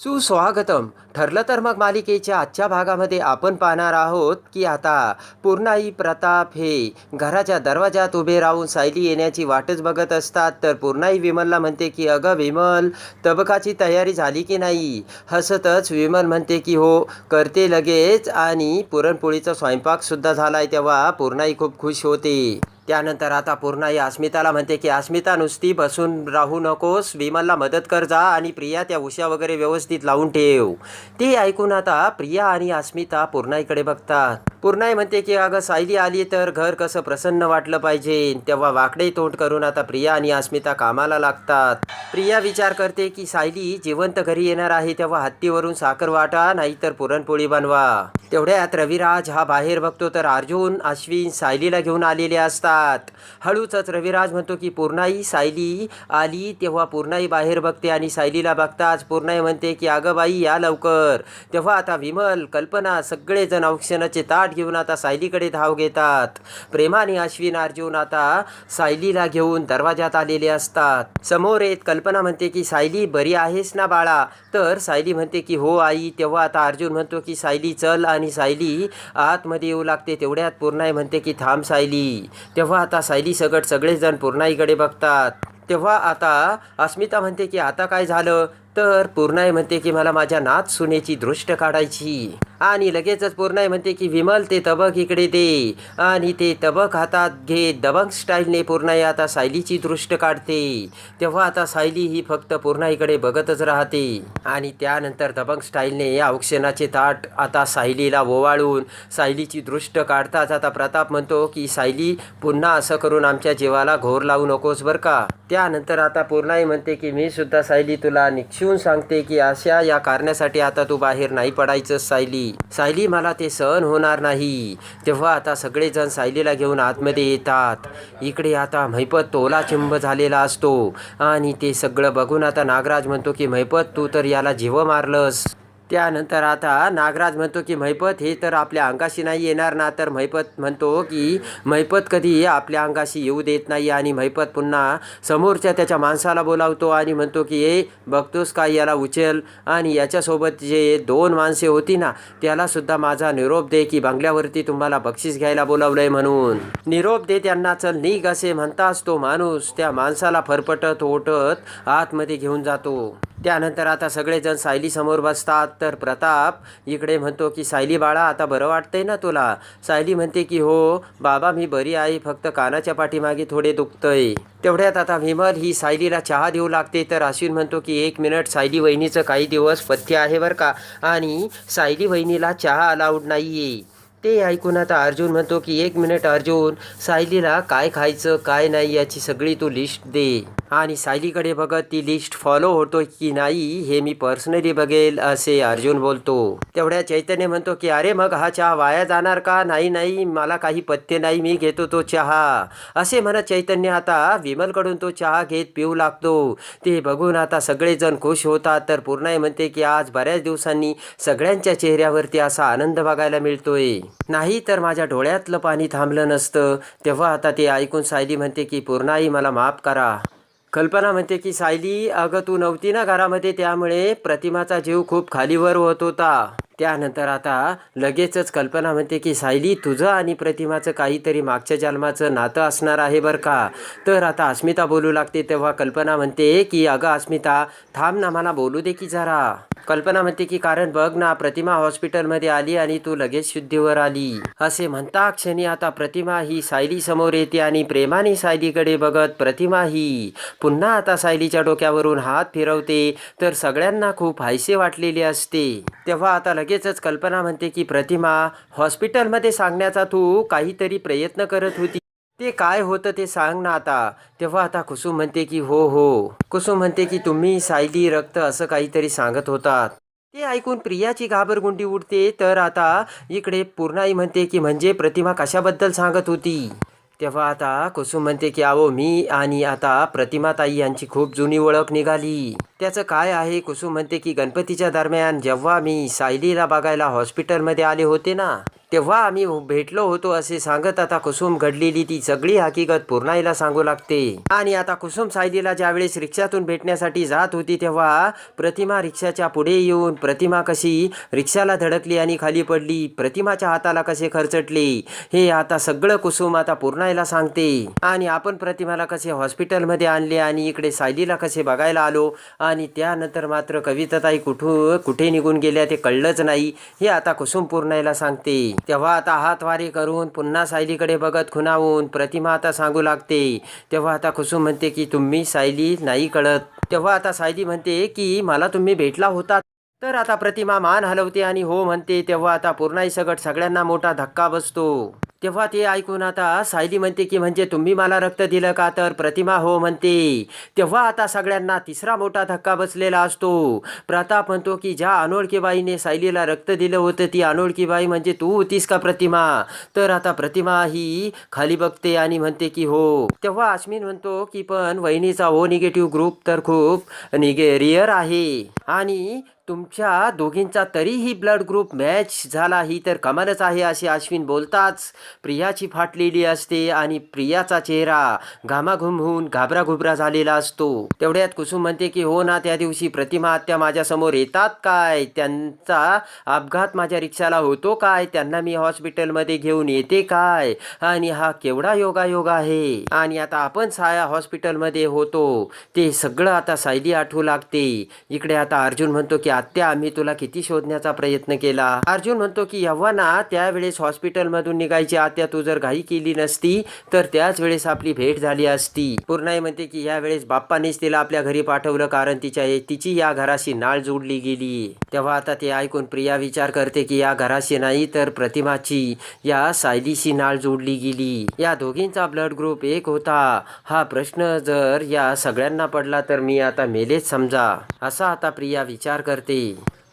सुस्वागतम. ठरलं तर मग मालिकेच्या आजच्या भागामध्ये आपण पाहणार आहोत की आता पूर्णाई प्रताप हे घराच्या दरवाजात उभे राहून सायली येण्याची वाटच बघत असतात. तर पूर्णाई विमलला म्हणते की अगं विमल तबकाची तयारी झाली की नाही? हसतच विमल म्हणते की हो करते लगेच. आणि पुरणपोळीचा स्वयंपाकसुद्धा झाला आहे तेव्हा पूर्णाई खूप खुश होते. त्यानंतर आता पूर्णाई अस्मिताला म्हणते की अस्मिता नुसती बसून राहू नकोस विमलला मदत कर जा आणि प्रिया त्या उशा वगैरे व्यवस्थित लावून ठेव. ते ऐकून आता प्रिया आणि अस्मिता पूर्णाईकडे बघतात. पूर्णाई म्हणते की अगं सायली आली तर घर कसं प्रसन्न वाटलं पाहिजे. तेव्हा वाकडे तोंड करून आता प्रिया आणि अस्मिता कामाला लागतात. प्रिया विचार करते की सायली जिवंत घरी येणार आहे. तेव्हा हत्तीवरून साखर वाटा नाहीतर पुरणपोळी बनवा. तेवढ्यात रविराज हा बाहेर बघतो तर अर्जुन अश्विन सायलीला घेऊन आलेले असतात. हळूचच रविराज म्हणतो की पूर्णाई सायली आली तेव्हा पूर्णाई बाहेर बघते आणि सायलीला बघताच पूर्णाई म्हणते की अगं बाई या लवकर. तेव्हा आता विमल कल्पना सगळेजण औक्षणाचे ताट घेऊन आता सायलीकडे धाव घेतात. प्रेमाने अश्विन अर्जुन आता सायलीला घेऊन दरवाजात आलेले असतात. समोर येत कल्पना म्हणते की सायली बरी आहेस ना बाळा? तर सायली म्हणते की हो आई. तेव्हा आता अर्जुन म्हणतो की सायली चल. आणि सायली आतमध्ये येऊ लागते. तेवढ्यात पूर्णाई म्हणते की थांब सायली. तेव्हा आता सायली सगट सगळेजण पूर्णाईकडे बघतात. तेव्हा आता अस्मिता म्हणते की आता काय झालं? तर पूर्णाई म्हणते की मला माझ्या नाच सुनेची दृष्ट काढायची. आणि लगेचच पूर्णाई म्हणते की विमल ते तबक इकडे दे. आणि ते तबक हातात घे दबंग स्टाईलने पूर्णाई आता सायलीची दृष्ट काढते. तेव्हा आता सायली ही फक्त पूर्णाईकडे बघतच राहते. आणि त्यानंतर दबंग स्टाईलने या औक्षणाचे ताट आता सायलीला ओवाळून सायलीची दृष्ट काढताच आता प्रताप म्हणतो की सायली पुन्हा असं करून आमच्या जीवाला घोर लावू नकोस बरं का? त्यानंतर आता पूर्णाई म्हणते की मी सुद्धा सायली तुला समजून सांगते की अशा या कारणासाठी आता तू बाहेर नाही पडायचं सायली. सायली मला ते सहन होणार नाही. तेव्हा आता सगळेजण सायलीला घेऊन आतमध्ये येतात. इकडे आता मैपत तोला चिंब झालेला असतो. आणि ते सगळं बघून आता नागराज म्हणतो की मैपत तू तर याला जीव मारलंस. त्यानंतर आता नागराज म्हणतो की मैपत हे तर आपल्या अंगाशी नाही येणार ना. तर मैपत म्हणतो की मैपत कधी आपल्या अंगाशी येऊ देत नाही. आणि मैपत पुन्हा समोरच्या त्याच्या माणसाला बोलावतो आणि म्हणतो की ए बघतोस काय याला उचल? आणि याच्यासोबत जे दोन माणसे होती ना त्यालासुद्धा माझा निरोप दे की बंगल्यावरती तुम्हाला बक्षीस घ्यायला बोलावलंय म्हणून. निरोप दे त्यांना चल निघ असे म्हणताच तो माणूस त्या माणसाला फरफटत ओटत आतमध्ये घेऊन जातो. त्यानंतर आता सगळेजण सायलीसमोर बसतात. तर प्रताप इकडे म्हणतो की सायली बाळा आता बरं वाटतंय ना तुला? सायली म्हणते की हो बाबा मी बरी आहे फक्त कानाच्या पाठीमागे थोडे दुखतंय. तेवढ्यात आता विमल ही सायलीला चहा देऊ लागते. तर अश्विन म्हणतो की एक मिनिट सायली वहिनीचं काही दिवस पथ्य आहे बरं का? आणि सायली वहिनीला चहा अलाउड नाही आहे ते ऐकून आता अर्जुन म्हणतो की एक मिनिट अर्जुन सायलीला काय खायचं काय नाही याची सगळी तू लिस्ट दे. आणि सायलीकडे बघत ती लिस्ट फॉलो होतो की नाही हे मी पर्सनली बघेल असे अर्जुन बोलतो. तेवढ्या चैतन्य म्हणतो की अरे मग हा चहा वाया जाणार का? नाही नाही मला काही पथ्य नाही मी घेतो तो चहा. असे म्हणत चैतन्य आता विमलकडून तो चहा घेत पिऊ लागतो. ते बघून आता सगळेजण खुश होतात तर पूर्णाई म्हणते की आज बऱ्याच दिवसांनी सगळ्यांच्या चेहऱ्यावरती असा आनंद बघायला मिळतोय. नाही तर माझ्या डोळ्यातलं पाणी थांबलं नसतं. तेव्हा आता ते ऐकून सायली म्हणते की पूर्णाई मला माफ करा. कल्पना म्हणते की सायली अगं तू नव्हती ना घरामध्ये त्यामुळे प्रतिमाचा जीव खूप खालीवर होत होता. त्यानंतर आता लगेचच कल्पना म्हणते की सायली तुझं आणि प्रतिमाचं काहीतरी मागच्या जन्माचं नातं असणार आहे बरं का? तर आता अस्मिता बोलू लागते तेव्हा कल्पना म्हणते की अगं अस्मिता थांब ना मला बोलू दे की जरा. कल्पना म्हणते की कारण बघ ना प्रतिमा हॉस्पिटलमध्ये आली आणि तू लगेच शुद्धीवर आली. असे म्हणता क्षणी आता प्रतिमा ही सायली समोर येते आणि प्रेमाने सायलीकडे बघत प्रतिमा ही पुन्हा आता सायलीच्या डोक्यावरून हात फिरवते. तर सगळ्यांना खूप हायसे वाटलेले असते. तेव्हा आता लगेचच कल्पना म्हणते की प्रतिमा हॉस्पिटलमध्ये सांगण्याचा तू काहीतरी प्रयत्न करत होती. ते काय होतं ते सांग ना आता. तेव्हा आता कुसुम म्हणते की हो हो. कुसुम म्हणते की तुम्ही सायली रक्त असं काहीतरी सांगत होतात. ते ऐकून प्रियाची घाबरगुंडी उडते. तर आता इकडे पूर्णाई म्हणते की म्हणजे प्रतिमा कशाबद्दल सांगत होती? तेव्हा आता कुसुम म्हणते की अहो मी आणि आता प्रतिमाताई यांची खूप जुनी ओळख निघाली. त्याचं काय आहे? कुसुम म्हणते की गणपतीच्या दरम्यान जेव्हा मी सायलीला बघायला हॉस्पिटलमध्ये आले होते ना तेव्हा आम्ही भेटलो होतो असे सांगत आता कुसुम घडलेली ती सगळी हकीकत पूर्णाईला सांगू लागते. आणि आता कुसुम सायलीला ज्यावेळेस रिक्षातून भेटण्यासाठी जात होती तेव्हा प्रतिमा रिक्षाच्या पुढे येऊन प्रतिमा कशी रिक्षाला धडकली आणि खाली पडली प्रतिमाच्या हाताला कसे खरचटले हे आता सगळं कुसुम आता पूर्णाईला सांगते. आणि आपण प्रतिमाला कसे हॉस्पिटलमध्ये आणले आणि इकडे सायलीला कसे बघायला आलो आणि त्यानंतर मात्र कविताताई कुठून कुठे निघून गेल्या ते कळलंच नाही हे आता कुसुम पूर्णाईला सांगते. तेव्हा आता हातवारी करून पुन्हा सायलीकडे बघत खुणावून प्रतिमा आता सांगू लागते. तेव्हा आता कुसुम म्हणते की तुम्ही सायली नाही कळत. तेव्हा आता सायली म्हणते की मला तुम्ही भेटला होता तर आता प्रतिमा मान हलवते आणि हो म्हणते तेव्हा आता पूर्णाई सगट सगळ्यांना मोठा धक्का बसतो. तेव्हा ते ऐकून आता सायली म्हणते की म्हणजे तुम्ही मला रक्त दिलं का तर प्रतिमा हो म्हणते. तेव्हा आता सगळ्यांना तिसरा मोठा धक्का बसलेला असतो. प्रताप म्हणतो की ज्या अनोळखी बाईने सायलीला रक्त दिलं होतं ती अनोळखी बाई म्हणजे तू होतीस का प्रतिमा? तर आता प्रतिमा ही खाली बघते आणि म्हणते की हो. तेव्हा अश्विन म्हणतो की पण वहिनीचा ओ निगेटिव्ह ग्रुप तर खूप निगे रिअर आहे. आणि तुमच्या दोघींचा तरीही ब्लड ग्रुप मॅच झाला ही तर कमालच आहे असे अश्विन बोलताच. प्रियाची फाटलेली असते आणि प्रियाचा चेहरा घामाघुम होऊन घाबराघुबरा झालेला असतो. तेवढ्यात कुसुम म्हणते की हो ना त्या दिवशी प्रतिमा आत्या माझ्यासमोर येतात काय? त्यांचा अपघात माझ्या रिक्षाला होतो काय? त्यांना मी हॉस्पिटलमध्ये घेऊन येते काय? आणि हा केवढा योगायोग आहे? आणि आता आपण साया हॉस्पिटलमध्ये होतो. ते सगळं आता सायली आठवू लागते. इकडे आता अर्जुन म्हणतो की आत्या आम्ही तुला किती शोधण्याचा प्रयत्न केला? अर्जुन म्हणतो की यव्हाना त्यावेळेस हॉस्पिटलमधून निघायची आत्या तू जर घाई केली नसती तर त्याच वेळेस आपली भेट झाली असती. पूर्णाई म्हणते की यावेळेस बाप्पानेच तिला आपल्या घरी पाठवलं कारण तिच्या तिची या घराशी नाळ जोडली गेली. तेव्हा आता ते ऐकून प्रिया विचार करते की या घराशी नाही तर प्रतिमाची या सायलीशी नाळ जोडली गेली. या दोघींचा ब्लड ग्रुप एक होता. हा प्रश्न जर या सगळ्यांना पडला तर मी आता मेलेच समजा. असा आता प्रिया विचार करते.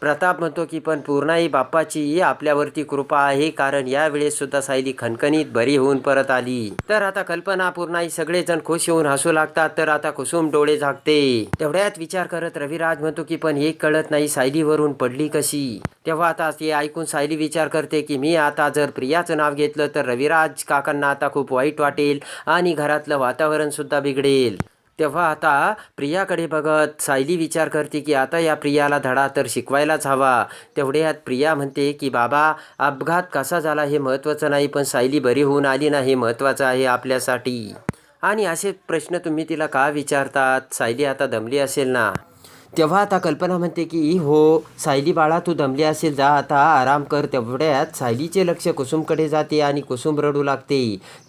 प्रताप म्हणतो की पण पूर्णाई बाप्पाची आपल्यावरती कृपा आहे कारण यावेळेस सुद्धा सायली खणखणीत बरी होऊन परत आली. तर आता कल्पना पूर्णाई सगळेजण खुश होऊन हसू लागतात तर आता कुसुम डोळे झाकते. तेवढ्यात विचार करत रविराज म्हणतो की पण हे कळत नाही सायलीवरून पडली कशी? तेव्हा आता ते ऐकून सायली विचार करते की मी आता जर प्रियाचं नाव घेतलं तर रविराज काकांना आता खूप वाईट वाटेल आणि घरातलं वातावरण सुद्धा बिघडेल. तेव्हा आता प्रियाकडे बघत सायली विचार करते की आता या प्रियाला धडा तर शिकवायलाच हवा. तेवढ्यात प्रिया म्हणते की बाबा अपघात कसा झाला हे महत्त्वाचं नाही पण सायली बरी होऊन आली ना हे महत्त्वाचं आहे आपल्यासाठी. आणि असे प्रश्न तुम्ही तिला का विचारतात? सायली आता दमली असेल ना? तेव्हा आता कल्पना म्हणते की हो सायली बाळा तू दमली असेल जा आता आराम कर. तेवढ्यात सायलीचे लक्ष कुसुमकडे जाते आणि कुसुम रडू लागते.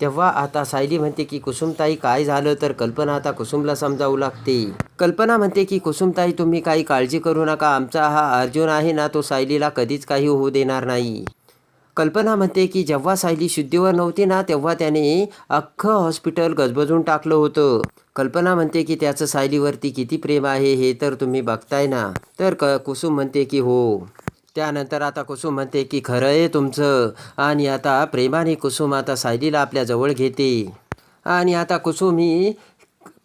तेव्हा आता सायली म्हणते की कुसुमताई काय झालं? तर कल्पना आता कुसुमला समजावू लागते. कल्पना म्हणते की कुसुमताई तुम्ही काही काळजी करू नका. आमचा हा अर्जुन आहे ना तो सायलीला कधीच काही होऊ देणार नाही. कल्पना म्हणते की जेव्हा सायली शुद्धीवर नव्हती ना तेव्हा त्याने अख्खं हॉस्पिटल गजबजून टाकलं होतं. कल्पना म्हणते की त्याचं सायलीवरती किती प्रेम आहे हे तर तुम्ही बघताय ना. तर क कुसुम म्हणते की हो. त्यानंतर आता कुसुम म्हणते की खरं आहे तुमचं. आणि आता प्रेमाने कुसुम आता सायलीला आपल्या जवळ घेते. आणि आता कुसुम ही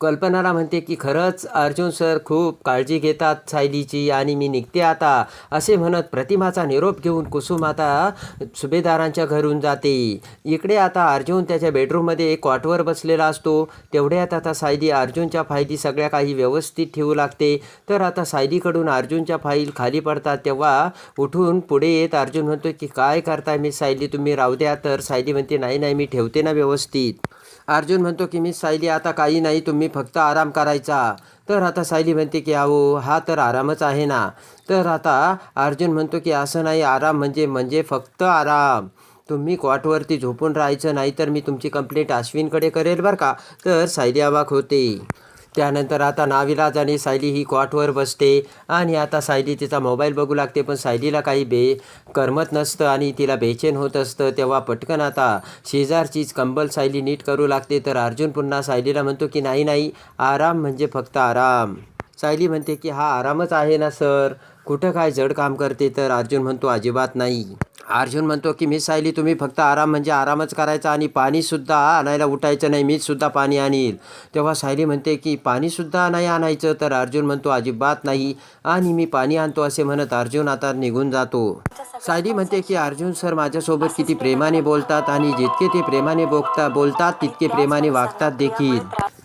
कल्पनाला म्हणते की खरंच अर्जुन सर खूप काळजी घेतात सायलीची आणि मी निघते आता असे म्हणत प्रतिमाचा निरोप घेऊन कुसुम आता सुभेदारांच्या घरून जाते. इकडे आता अर्जुन त्याच्या बेडरूममध्ये कॉटवर बसलेला असतो. तेवढ्यात आता सायली अर्जुनच्या फायली सगळ्या काही व्यवस्थित ठेवू लागते. तर आता सायलीकडून अर्जुनच्या फाईल खाली पडतात तेव्हा उठून पुढे येत अर्जुन म्हणतो की काय करताय मी सायली? तुम्ही राहू द्या. तर सायली म्हणते नाही नाही मी ठेवते ना व्यवस्थित. अर्जुन म्हणतो की मी सायली आता काही नाही तुम्ही फक्त आराम करायचा. तर आता सायली म्हणते की अहो हा तर आरामच आहे ना. तर आता अर्जुन म्हणतो की असं नाही आराम म्हणजे म्हणजे फक्त आराम. तुम्ही कॉटवरती झोपून राहायचं नाही तर मी तुमची कंप्लेंट अश्विनकडे करेल बरं का? तर सायली अवाक होते. त्यानंतर आता नाविलाज आणि सायली ही कॉटवर बसते. आणि आता सायली तिचा मोबाईल बघू लागते पण सायलीला काही बे करमत नसतं आणि तिला बेचैन होत असतं. तेव्हा पटकन आता शेजारचीच कंबल सायली नीट करू लागते. तर अर्जुन पुन्हा सायलीला म्हणतो की नाही नाही आराम म्हणजे फक्त आराम. सायली म्हणते की हा आरामच आहे ना सर. कुठं काय जड काम करते? तर अर्जुन म्हणतो अजिबात नाही. अर्जुन म्हणतो की मी सायली तुम्ही फक्त आराम म्हणजे आरामच करायचा आणि पाणीसुद्धा आणायला उठायचं नाही मीचसुद्धा पाणी आणील तेव्हा सायली म्हणते की पाणीसुद्धा नाही आणायचं. तर अर्जुन म्हणतो अजिबात नाही आणि मी पाणी आणतो असे म्हणत अर्जुन आता निघून जातो. सायली म्हणते की अर्जुन सर माझ्यासोबत किती प्रेमाने बोलतात आणि जितके ते प्रेमाने बोगता बोलतात तितके प्रेमाने वागतात देखील.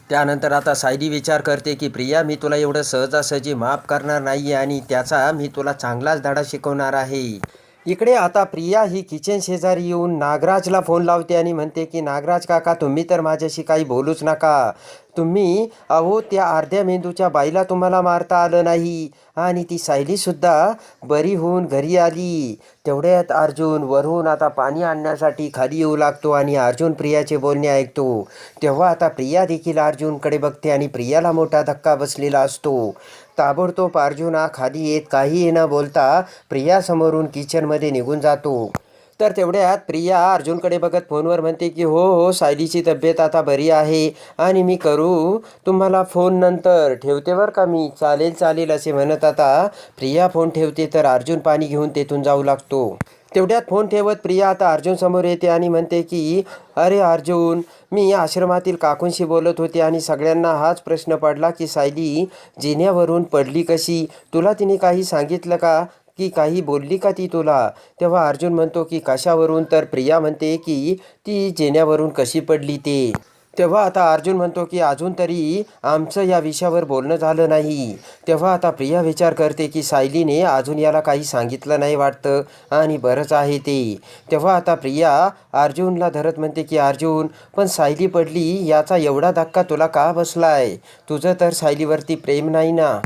त्यानंतर आता सायली विचार करते की प्रिया मी तुला एवढं सहजासहजी माफ करणार नाही आणि त्याचा मी तुला चांगलाच धडा शिकवणार आहे. इकडे आता प्रिया ही किचन शेजारी येऊन नागराजला फोन लावते आणि म्हणते की नागराज काका तुम्ही तर माझ्याशी काही बोलूच नका. तुम्ही अहो त्या अर्ध्या मेंदूच्या बाईला तुम्हाला मारता आलं नाही. आणि ती सायलीसुद्धा बरी होऊन घरी आली. तेवढ्यात अर्जुन वरून आता पाणी आणण्यासाठी खाली येऊ लागतो आणि अर्जुन प्रियाचे बोलणे ऐकतो. तेव्हा आता प्रिया देखील अर्जुनकडे बघते आणि प्रियाला मोठा धक्का बसलेला असतो. ताबडतोब अर्जुन हा खाली येत काही न बोलता प्रियासमोरून किचनमध्ये निघून जातो. तर तेवढ्यात प्रिया अर्जुनकडे बघत फोनवर म्हणते की हो हो सायलीची तब्येत आता बरी आहे आणि मी करू. तुम्हाला फोन नंतर. ठेवते बरं का मी? चालेल चालेल असे म्हणत आता प्रिया फोन ठेवते तर अर्जुन पाणी घेऊन तेथून जाऊ लागतो. तेवढ्यात फोन ठेवत प्रिया आता अर्जुन समोर येते आणि म्हणते की अरे अर्जुन मी आश्रमातील काकूंशी बोलत होते आणि सगळ्यांना हाच प्रश्न पडला की सायली जिन्यावरून पडली कशी? तुला तिने काही सांगितलं का? की काही बोलली का ती तुला? तेव्हा अर्जुन म्हणतो की कशावरून? तर प्रिया म्हणते की ती जेण्यावरून कशी पडली ते? तेव्हा आता अर्जुन म्हणतो की अजून तरी आमचं या विषयावर बोलणं झालं नाही. तेव्हा आता प्रिया विचार करते की सायलीने अजून याला काही सांगितलं नाही वाटतं आणि बरंच आहे ते. तेव्हा आता प्रिया अर्जुनला धरत म्हणते की अर्जुन पण सायली पडली याचा एवढा धक्का तुला का बसलाय? तुझं तर सायलीवरती प्रेम नाही ना.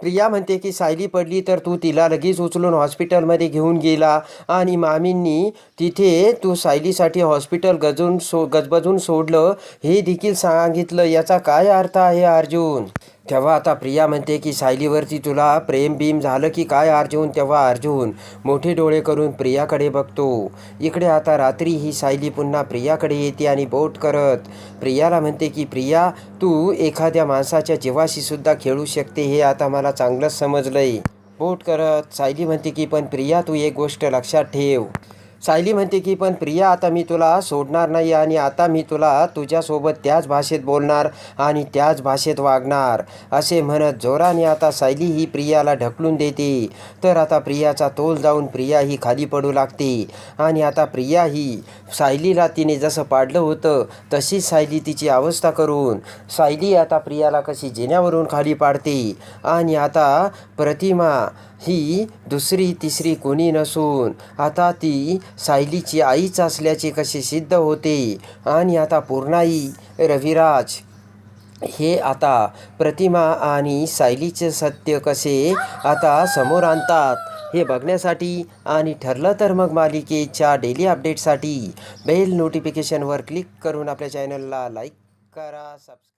प्रिया म्हणते की सायली पडली तर तू तिला लगेच उचलून हॉस्पिटलमध्ये घेऊन गेला आणि मामींनी तिथे तू सायलीसाठी हॉस्पिटल गजून सो गजबजून सोडलं हे देखील सांगितलं. याचा काय अर्थ आहे अर्जुन? तेव्हा आता प्रिया म्हणते की सायलीवरती तुला प्रेम बीम झालं की काय अर्जुन तेव्हा अर्जुन मोठे डोळे करून प्रियाकडे बघतो. इकडे आता रात्री ही सायली पुन्हा प्रियाकडे येते आणि बोट करत प्रियाला म्हणते की प्रिया तू एखाद्या माणसाच्या जीवाशी सुद्धा खेळू शकते हे आता मला चांगलंच समजलंय. बोट करत सायली म्हणते की पण प्रिया तू एक गोष्ट लक्षात ठेव. सायली म्हणते की पण प्रिया आता मी तुला सोडणार नाही आणि आता मी तुला तुझ्यासोबत त्याच भाषेत बोलणार आणि त्याच भाषेत वागणार. असे म्हणत जोराने आता सायली ही प्रियाला ढकलून देते. तर आता प्रियाचा तोल जाऊन प्रिया ही खाली पडू लागते. आणि आता प्रिया ही सायलीला तिने जसं पाडलं होतं तशीच सायली तिची अवस्था करून सायली आता प्रियाला कशी जिन्यावरून खाली पाडते. आणि आता प्रतिमा ही दुसरी तिसरी कोणी नसून आता ती सायलीची आईच असल्याचे कसे सिद्ध होते? आणि आता पूर्णाई रविराज हे आता प्रतिमा आणि सायलीचे सत्य कसे आता समोर आणतात हे बघण्यासाठी आणि ठरलं तर मग मालिकेच्या डेली अपडेटसाठी बेल नोटिफिकेशनवर क्लिक करून आपल्या चॅनलला लाईक करा सबस्क्राईब